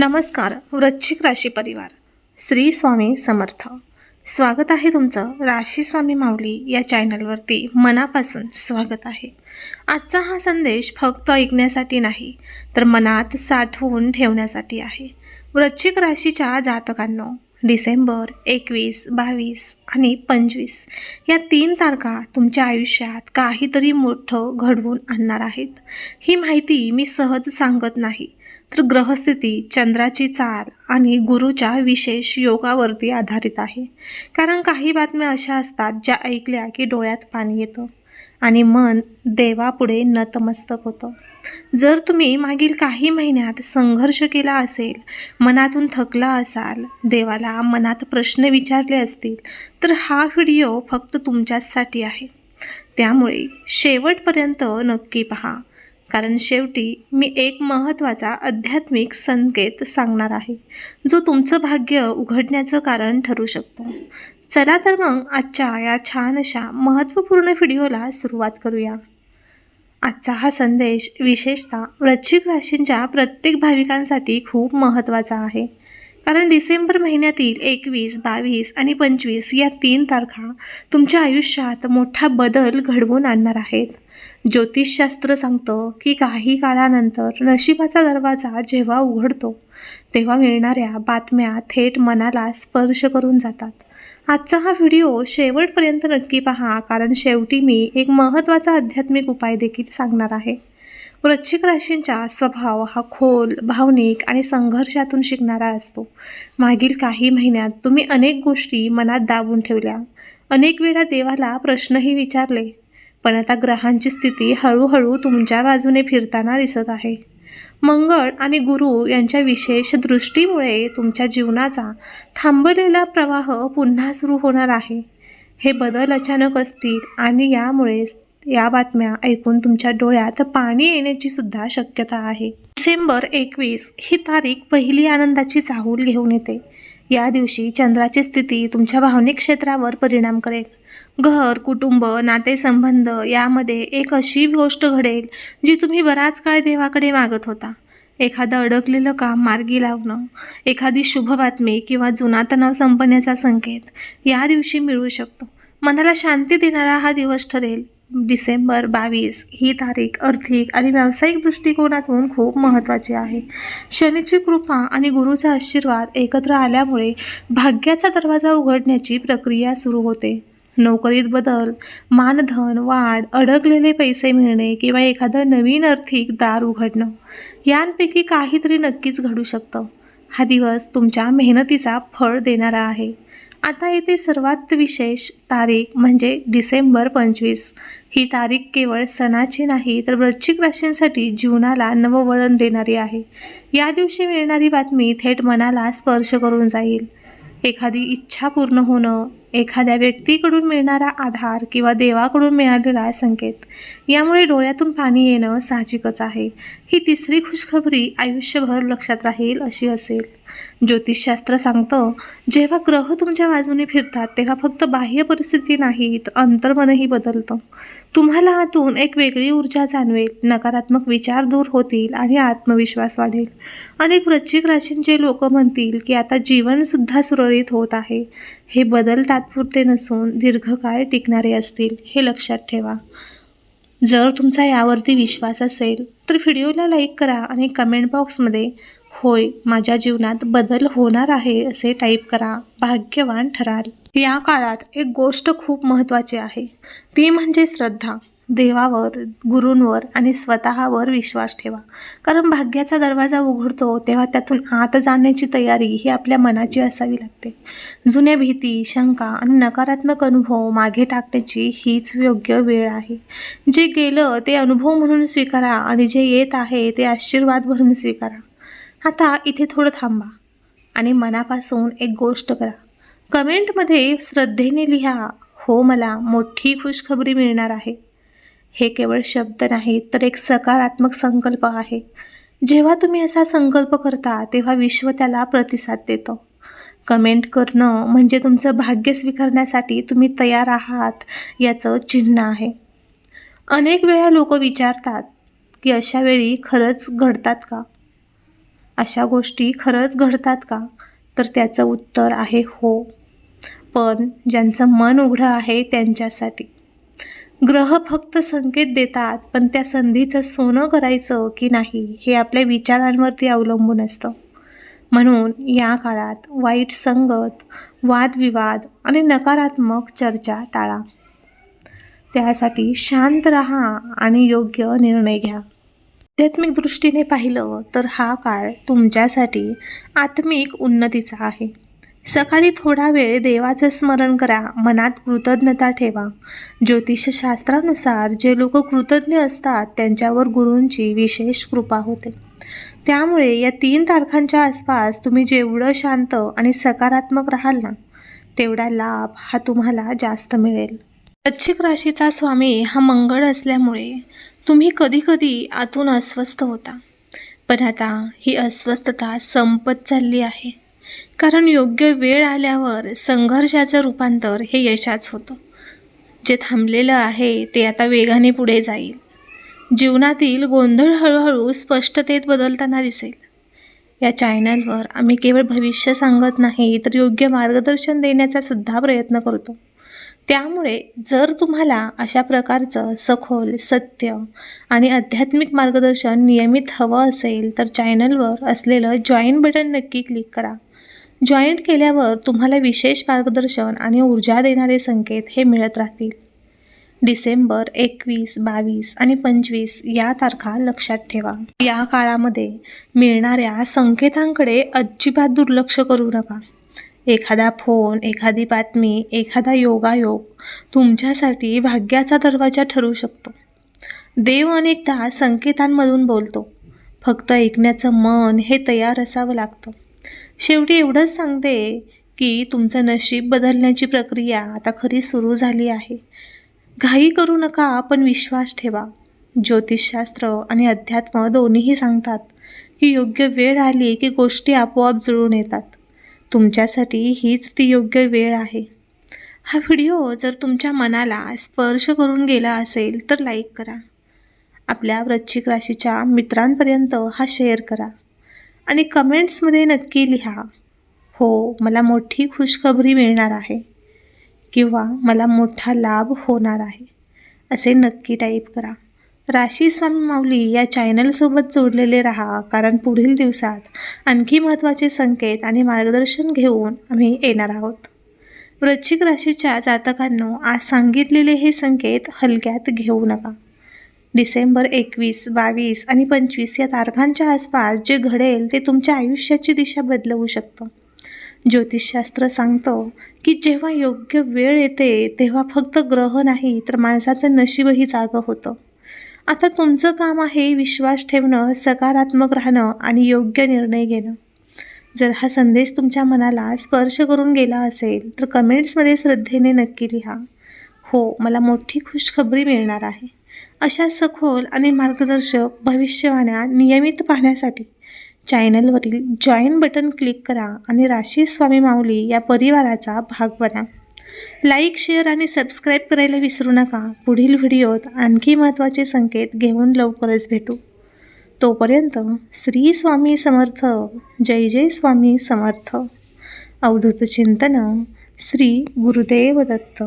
नमस्कार वृश्चिक राशी परिवार. श्री स्वामी समर्थ. स्वागत आहे तुमचं राशी स्वामी माऊली या चॅनलवरती. मनापासून स्वागत आहे. आजचा हा संदेश फक्त ऐकण्यासाठी नाही तर मनात साठवून ठेवण्यासाठी आहे. वृश्चिक राशीच्या जातकांनो डिसेंबर एकवीस बावीस आणि पंचवीस या तीन तारखा तुमच्या आयुष्यात काहीतरी मोठं घडवून आणणार आहेत. ही माहिती मी सहज सांगत नाही. तर ग्रहस्थिती चंद्राची चाल आणि गुरुच्या विशेष योगावरती आधारित आहे. कारण काही बातम्या अशा असतात ज्या ऐकल्या की डोळ्यात पाणी येतं. आणि मन देवापुढे नतमस्तक होतं. जर तुम्ही मागील काही महिन्यात संघर्ष केला असेल मनातून थकला असाल देवाला मनात प्रश्न विचारले असतील तर हा व्हिडिओ फक्त तुमच्याचसाठी आहे. त्यामुळे शेवटपर्यंत नक्की पहा. कारण शेवटी मी एक महत्त्वाचा आध्यात्मिक संकेत सांगणार आहे जो तुमचं भाग्य उघडण्याचं कारण ठरू शकतो. चला तर मग आजच्या या छान अशा महत्त्वपूर्ण व्हिडिओला सुरुवात करूया. आजचा हा संदेश विशेषतः वृश्चिक राशींच्या प्रत्येक भाविकांसाठी खूप महत्त्वाचा आहे. कारण डिसेंबर महिन्यातील एकवीस बावीस आणि पंचवीस या तीन तारखा तुमच्या आयुष्यात मोठा बदल घडवून आणणार आहेत. ज्योतिषशास्त्र सांगतं की काही काळानंतर नशिबाचा दरवाजा जेव्हा उघडतो तेव्हा मिळणाऱ्या बातम्या थेट मनाला स्पर्श करून जातात. आजचा हा व्हिडिओ शेवटपर्यंत नक्की पहा कारण शेवटी मी एक महत्त्वाचा आध्यात्मिक उपाय देखील सांगणार आहे. वृश्चिक राशींचा स्वभाव हा खोल भावनिक आणि संघर्षातून शिकणारा असतो. मागील काही महिन्यात तुम्ही अनेक गोष्टी मनात दाबून ठेवल्या. अनेक वेळा देवाला प्रश्नही विचारले. पण आता ग्रहांची स्थिती हळूहळू तुमच्या बाजूने फिरताना दिसत आहे. मंगळ आणि गुरु यांच्या विशेष दृष्टीमुळे तुमच्या जीवनाचा थांबलेला प्रवाह पुन्हा सुरू होणार आहे. हे बदल अचानक असतील आणि यामुळे या बातम्या ऐकून तुमच्या डोळ्यात पाणी येण्याची सुद्धा शक्यता आहे. डिसेंबर एकवीस ही तारीख पहिली आनंदाची चाहूल घेऊन येते. या दिवशी चंद्राची स्थिती तुमच्या भावनिक क्षेत्रावर परिणाम करेल. घर कुटुंब नातेसंबंध यामध्ये एक अशी गोष्ट घडेल जी तुम्ही बराच काळ देवाकडे मागत होता. एखादं अडकलेलं काम मार्गी लावणं एखादी शुभ बातमी किंवा जुना तणाव संपण्याचा संकेत या दिवशी मिळू शकतो. मनाला शांती देणारा हा दिवस ठरेल. डिसेंबर बावीस ही तारीख आर्थिक आणि व्यावसायिक दृष्टिकोनातून खूप महत्त्वाची आहे. शनीची कृपा आणि गुरुचा आशीर्वाद एकत्र आल्यामुळे भाग्याचा दरवाजा उघडण्याची प्रक्रिया सुरू होते. नोकरीत बदल मानधन वाढ अडकलेले पैसे मिळणे किंवा एखादं नवीन आर्थिक दार उघडणं यांपैकी काहीतरी नक्कीच घडू शकतं. हा दिवस तुमच्या मेहनतीचा फळ देणारा आहे. आता येथे सर्वात विशेष तारीख म्हणजे डिसेंबर पंचवीस. ही तारीख केवळ सणाची नाही तर वृश्चिक राशींसाठी जीवनाला नववळण देणारी आहे. या दिवशी मिळणारी बातमी थेट मनाला स्पर्श करून जाईल. एखादी इच्छा पूर्ण होणं एखाद्या व्यक्तीकडून मिळणारा आधार किंवा देवाकडून मिळालेला संकेत यामुळे डोळ्यातून पाणी येणं साहजिकच आहे. ही तिसरी खुशखबरी आयुष्यभर लक्षात राहील अशी असेल. ज्योतिषशास्त्र सांगतं जेव्हा ग्रह तुमच्या बाजूने फिरतात तेव्हा फक्त बाह्य परिस्थिती नाही तर अंतर्मनही बदलतं. तुम्हाला आतून एक वेगळी ऊर्जा जाणवेल नकारात्मक विचार दूर होतील आणि आत्मविश्वास वाढेल. अनेक वृश्चिक राशींचे लोक म्हणतील की आता जीवनसुद्धा सुरळीत होत आहे. हे बदल तात्पुरते नसून दीर्घकाळ टिकणारे असतील हे लक्षात ठेवा. जर तुमचा यावरती विश्वास असेल तर व्हिडिओला लाईक करा आणि कमेंट बॉक्समध्ये होय माझ्या जीवनात बदल होणार आहे असे टाईप करा भाग्यवान ठराल. या काळात एक गोष्ट खूप महत्त्वाची आहे. ती म्हणजे श्रद्धा. देवावर गुरूंवर आणि स्वतःवर विश्वास ठेवा. कारण भाग्याचा दरवाजा उघडतो तेव्हा त्यातून आत जाण्याची तयारी ही आपल्या मनाची असावी लागते. जुन्या भीती शंका आणि नकारात्मक अनुभव मागे टाकण्याची हीच योग्य वेळ आहे. जे गेलं ते अनुभव म्हणून स्वीकारा आणि जे येत आहे ते आशीर्वाद म्हणून स्वीकारा. आता इथे थोडं थांबा आणि मनापासून एक गोष्ट करा. कमेंटमध्ये श्रद्धेने लिहा हो मला मोठी खुशखबरी मिळणार आहे. हे केवळ शब्द नाही तर एक सकारात्मक संकल्प आहे. जेव्हा तुम्ही असा संकल्प करता तेव्हा विश्व त्याला प्रतिसाद देतं. कमेंट करणं म्हणजे तुमचं भाग्य स्वीकारण्यासाठी तुम्ही तयार आहात याचं चिन्ह आहे. अनेक वेळा लोक विचारतात की अशा वेळी खरंच घडतात का? अशा गोष्टी खरंच घडतात का? तर त्याचं उत्तर आहे हो. पण ज्यांचं मन उघडं आहे त्यांच्यासाठी. ग्रह फक्त संकेत देतात पण त्या संधीचं सोनं करायचं की नाही हे आपल्या विचारांवरती अवलंबून असतं. म्हणून या काळात वाईट संगत वादविवाद आणि नकारात्मक चर्चा टाळा. त्यासाठी शांत राहा आणि योग्य निर्णय घ्या. आध्यात्मिक दृष्टीने पाहिलं तर हा काळ तुमच्यासाठी आत्मिक उन्नतीचा आहे. सकाळी थोडा वेळ देवाचं स्मरण करा मनात कृतज्ञता ठेवा. ज्योतिषशास्त्रानुसार जे लोक कृतज्ञ असतात त्यांच्यावर गुरूंची विशेष कृपा होते. त्यामुळे या तीन तारखांच्या आसपास तुम्ही जेवढं शांत आणि सकारात्मक राहाल ना तेवढा लाभ हा तुम्हाला जास्त मिळेल. वृश्चिक राशीचा स्वामी हा मंगळ असल्यामुळे तुम्ही कधीकधी आतून अस्वस्थ होता. पण आता ही अस्वस्थता संपत चालली आहे. कारण योग्य वेळ आल्यावर संघर्षाचं रूपांतर हे यशाच होतं. जे थांबलेलं आहे ते आता वेगाने पुढे जाईल. जीवनातील गोंधळ हळूहळू स्पष्टतेत बदलताना दिसेल. या चॅनलवर आम्ही केवळ भविष्य सांगत नाही तर योग्य मार्गदर्शन देण्याचा सुद्धा प्रयत्न करतो. त्यामुळे जर तुम्हाला अशा प्रकारचं सखोल सत्य आणि आध्यात्मिक मार्गदर्शन नियमित हवं असेल तर चॅनलवर असलेलं जॉईन बटन नक्की क्लिक करा. जॉईंट केल्यावर तुम्हाला विशेष मार्गदर्शन आणि ऊर्जा देणारे संकेत हे मिळत राहतील. डिसेंबर एकवीस बावीस आणि पंचवीस या तारखा लक्षात ठेवा. या काळामध्ये मिळणाऱ्या संकेतांकडे अजिबात दुर्लक्ष करू नका. एखादा फोन एखादी बातमी एखादा योगायोग तुमच्यासाठी भाग्याचा दरवाजा ठरू शकतो. देव अनेकदा संकेतांमधून बोलतो. फक्त ऐकण्याचं मन हे तयार असावं लागतं. शेवटी एवढंच सांगते की तुमचं नशीब बदलण्याची प्रक्रिया आता खरी सुरू झाली आहे. घाई करू नका पण विश्वास ठेवा. ज्योतिषशास्त्र आणि अध्यात्म दोन्हीही सांगतात की योग्य वेळ आली की गोष्टी आपोआप जुळून येतात. तुमच्यासाठी हीच ती योग्य वेळ आहे. हा व्हिडिओ जर तुमच्या मनाला स्पर्श करून गेला असेल तर लाईक करा. आपल्या वृश्चिक राशीच्या मित्रांपर्यंत हा शेअर करा. आणि कमेंट्समध्ये नक्की लिहा हो मला मोठी खुशखबरी मिळणार आहे किंवा मला मोठा लाभ होणार आहे असे नक्की टाईप करा. राशी स्वामी माऊली या चॅनलसोबत जोडलेले राहा कारण पुढील दिवसात आणखी महत्त्वाचे संकेत आणि मार्गदर्शन घेऊन आम्ही येणार आहोत. वृश्चिक राशीच्या जातकांनो आज सांगितलेले हे संकेत हलक्यात घेऊ नका. डिसेंबर एकवीस बावीस आणि पंचवीस या तारखांच्या आसपास जे घडेल ते तुमच्या आयुष्याची दिशा बदलवू शकतं. ज्योतिषशास्त्र सांगतं की जेव्हा योग्य वेळ येते तेव्हा फक्त ग्रह नाही तर माणसाचं नशीबही जागं होतं. आता तुमचं काम आहे विश्वास ठेवणं सकारात्मक राहणं आणि योग्य निर्णय घेणं. जर हा संदेश तुमच्या मनाला स्पर्श करून गेला असेल तर कमेंट्समध्ये श्रद्धेने नक्की लिहा. हो मला मोठी खुशखबरी मिळणार आहे. अशा सखोल आणि मार्गदर्शक भविष्यवाण्या नियमित पाहण्यासाठी चॅनलवरील जॉईन बटन क्लिक करा आणि राशी स्वामी माऊली या परिवाराचा भाग बना. लाईक शेअर आणि सबस्क्राईब करायला विसरू नका. पुढील व्हिडिओत आणखी महत्त्वाचे संकेत घेऊन लवकरच भेटू. तोपर्यंत श्री स्वामी समर्थ जय जय स्वामी समर्थ. अवधूत चिंतन श्री गुरुदेव दत्त.